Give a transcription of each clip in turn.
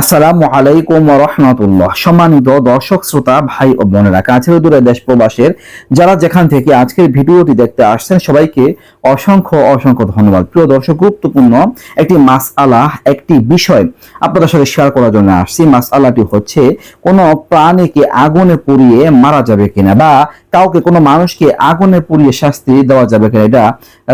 আসসালামু আলাইকুম রহমতুল্লাহ। সম্মানিত দর্শক, শ্রোতা, ভাই ও বোনেরা, কাছের দূরে দেশ প্রবাসের যারা যেখান থেকে আজকের ভিডিওটি দেখতে আসছেন, সবাইকে অসংখ্য অসংখ্য ধন্যবাদ। প্রিয় দর্শক, গুরুত্বপূর্ণ একটি মাস আলা একটি বিষয় আপনাদের সাথে শেয়ার করার জন্য আসছি। মাস আলাটি হচ্ছে, কোনো প্রাণীকে আগুনে পুড়িয়ে মারা যাবে কিনা বা কাউকে কোনো মানুষকে আগুনে পুড়িয়ে শাস্তি দেওয়া যাবে কিনা, এটা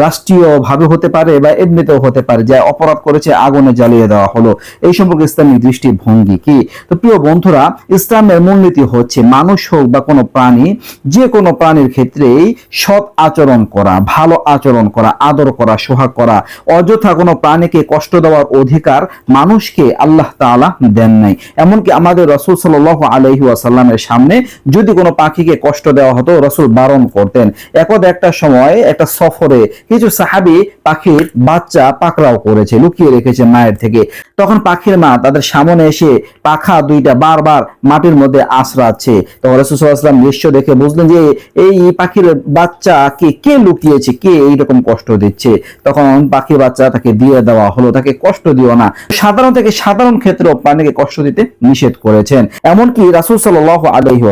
রাষ্ট্রীয় ভাবে হতে পারে বা এমনিতেও হতে পারে যে অপরাধ করেছে, আগুনে জ্বালিয়ে দেওয়া হলো। এই সম্পর্কে ইসলামিক দৃষ্টিভঙ্গি কি? তো প্রিয় বন্ধুরা, ইসলামের মূলনীতি হচ্ছে মানুষ হোক বা কোনো প্রাণী, যে কোনো প্রাণীর ক্ষেত্রেই সৎ আচরণ করা, ভালো আচরণ করা, আদর করা, সোহাগ করা। অযথা কোনো প্রাণীকে কষ্ট দেওয়ার অধিকার মানুষকে আল্লাহ তাআলা দেন নাই। এমনকি আমাদের রসুল সাল্লাহ আলহি আসাল্লামের সামনে যদি কোনো পাখিকে কষ্ট দেওয়া হতো রসুল বারণ করতেন। একদ একটা সময় একটা সফরে কিছু সাহাবি পাখির বাচ্চা পাকড়াও করেছে, লুকিয়ে রেখেছে মায়ের থেকে। তখন পাখির মা তাদের সামনে এসে পাখা দুইটা বারবার মাটির মধ্যে আশ্রাচ্ছে তখন রসুলাম দৃশ্য দেখে বুঝলেন যে, এই পাখির বাচ্চা কে কে লুকিয়েছে, কে এইরকম কষ্ট দিচ্ছে? তখন পাখির বাচ্চা তাকে দিয়ে দেওয়া হলো, তাকে কষ্ট দিও না। সাধারণ থেকে সাধারণ ক্ষেত্রেও প্রাণীকে কষ্ট দিতে নিষেধ করেছেন। এমনকি রাসুল সাল আলহি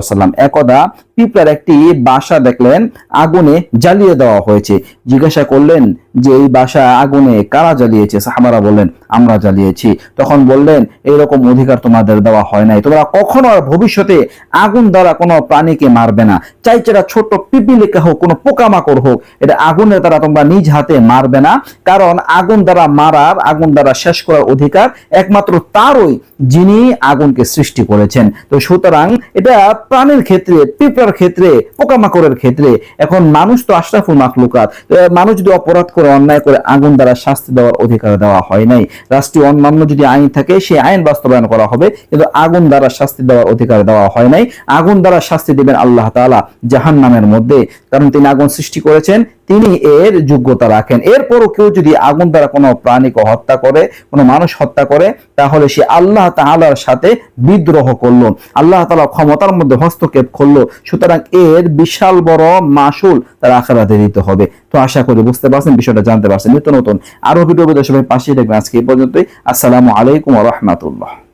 একদা পিঁপড়ার একটি বাসা দেখলেন, আগুনে জ্বালিয়ে দেওয়া হয়েছে। জিজ্ঞাসা করলেন যে, এই বাসা আগুনে কারা জ্বালিয়েছে? সাহাবারা বললেন, আমরা জ্বালিয়েছি। তখন বললেন এরকম অধিকার তোমাদের দেওয়া হয় নাই। তোমরা কখনো আর ভবিষ্যতে আগুন দ্বারা কোনো প্রাণীকে মারবে না। চাই সেটা ছোট্ট পিপিলিকা হোক, কোনো পোকামাকড় হোক, এটা আগুনের দ্বারা তোমরা নিজ হাতে মারবে না। কারণ আগুন দ্বারা মারার, আগুন দ্বারা শেষ করার অধিকার একমাত্র তারই যিনি আগুনকে সৃষ্টি করেছেন। তো সুতরাং এটা প্রাণীর ক্ষেত্রে, পিঁপড়ার ক্ষেত্রে, পোকামাকড়ের ক্ষেত্রে, এখন মানুষ তো আশরাফুল মাখলুকাত। মানুষ যদি অপরাধ করে, অন্যায় করে, আগুন দ্বারা শাস্তি দেওয়ার অধিকার দেওয়া হয় নাই। রাষ্ট্রীয় অন্যান্য যদি আইন থাকে, সেই আইন বাস্তবায়ন করা হবে, কিন্তু আগুন দ্বারা শাস্তি দেওয়ার অধিকার দেওয়া হয় নাই। আগুন দ্বারা শাস্তি দেবেন আল্লাহ তাআলা জাহান নামের মধ্যে, কারণ তিনি আগুন সৃষ্টি করেছেন, তিনি এর যোগ্যতা রাখেন। এরপরও কেউ যদি আগুন দ্বারা কোনো প্রাণীকে হত্যা করে, কোনো মানুষ হত্যা করে, তাহলে সে আল্লাহ তাআলার সাথে বিদ্রোহ করল। আল্লাহ তালা ক্ষমতার মধ্যে হস্তক্ষেপ করল। সুতরাং এর বিশাল বড় মাসুল তার আখেরাতে দিতে হবে। তো আশা করি বুঝতে পারছেন, বিষয়টা জানতে পারছেন। নিত্য নতুন আরও ভিডিও সবাই পাশে দেখবেন আজকে এই পর্যন্তই। আসসালামু আলাইকুম রাহমাতুল্লাহ।